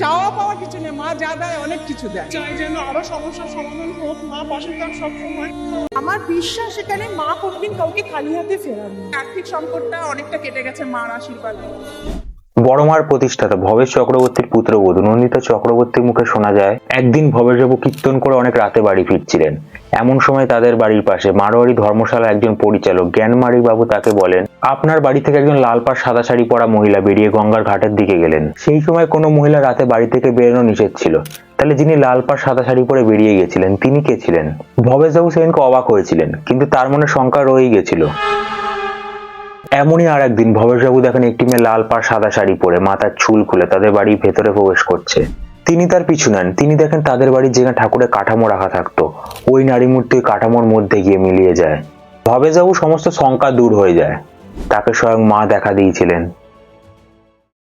চাওয়া পাওয়া কিছু নেই মা যা দেয় অনেক কিছু দেয়। চাই যেন আরও সমস্যার সমাধান হোক মা পাশে থাক সবসময়। আমার বিশ্বাস এখানে মা কোনদিন কাউকে খালি হাতে ফেরান আর্থিক সংকটটা অনেকটা কেটে গেছে মার আশীর্বাদ। বড়মার প্রতিষ্ঠাতা ভবেশ চক্রবর্তীর পুত্রবধূ নন্দিতা চক্রবর্তীর মুখে শোনা যায় একদিন ভবেশবাবু কীর্তন করে অনেক রাতে বাড়ি ফিরছিলেন। এমন সময় তাদের বাড়ির পাশে, মারোয়ারি ধর্মশালা একজন পরিচালক জ্ঞানমারি বাবু তাকে বলেন, আপনার বাড়ি থেকে একজন লাল পাড় সাদা শাড়ি পরা মহিলা বেরিয়ে গঙ্গার ঘাটের দিকে গেলেন। সেই সময় কোনো মহিলা রাতে বাড়ি থেকে বেরোনো নিষেধ ছিল। তাহলে যিনি লাল পাড় সাদা শাড়ি পরে বেরিয়ে গেছিলেন, তিনি কে ছিলেন? ভবেশবাবু সেদিনকে অবাক হয়েছিলেন, কিন্তু তার মনে শঙ্কা রয়েই গেছিল। এমনই আর একদিন ভবেশবাবু দেখেন একটি মেয়ে লাল পাড় সাদা শাড়ি পরে মাথার চুল খুলে তাদের বাড়ির ভেতরে প্রবেশ করছে। তিনি তার পিছু নেন। তিনি দেখেন তাদের বাড়ির যেখানে ঠাকুরের কাঠামো রাখা থাকতো। ওই নারী মূর্তি কাঠামোর মধ্যে গিয়ে মিলিয়ে যায়। ভবেশবাবু সমস্ত শঙ্কা দূর হয়ে যায়। তাকে স্বয়ং মা দেখা দিয়েছিলেন।